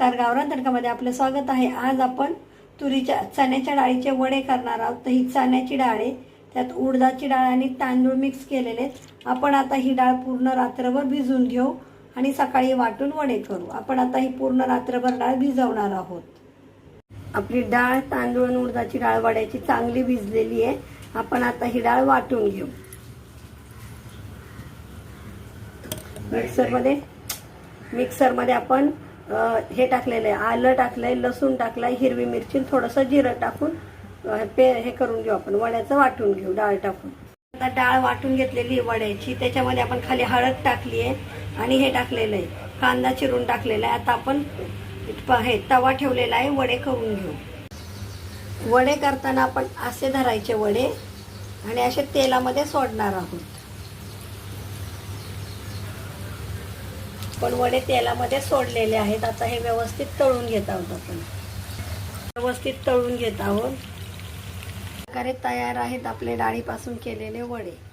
तर गावरान तडकामध्ये आपलं स्वागत आहे. आज आपण तुरीच्या चण्याच्या डाळीचे वडे करणार आहोत. तर ही चण्याची डाळ आहे त्यात उडदाची डाळ आणि तांदूळ मिक्स केलेले आहेत. आपण आता ही डाळ पूर्ण रात्रभर भिजून घेऊ आणि सकाळी वाटून वडे करू. आपण आता ही पूर्ण रात्रभर डाळ भिजवणार आहोत. आपली डाळ तांदूळ आणि उडदाची डाळ वड्याची चांगली भिजलेली आहे. आपण आता ही डाळ वाटून घेऊ. मिक्सरमध्ये मिक्सरमध्ये आपण हे टाकलेलं आहे आलं टाकलंय लसूण टाकलाय हिरवी मिरची थोडंसं जिरं टाकून पे हे करून घेऊ आपण वड्याचं वाटून घेऊ डाळ टाकून. आता डाळ वाटून घेतलेली वड्याची त्याच्यामध्ये आपण खाली हळद टाकली आहे आणि हे टाकलेलं आहे कांदा चिरून टाकलेला आहे आता आपण हे तवा ठेवलेला आहे वडे करून घेऊ. वडे करताना आपण असे धरायचे वडे आणि असे तेलामध्ये सोडणार आहोत. पण वडे तेलामध्ये सोडलेले आहेत. आता हे व्यवस्थित तळून घेत आहोत आपण. व्यवस्थित तळून घेत आहोत. प्रकारे तयार आहेत आपले डाळीपासून केलेले वडे.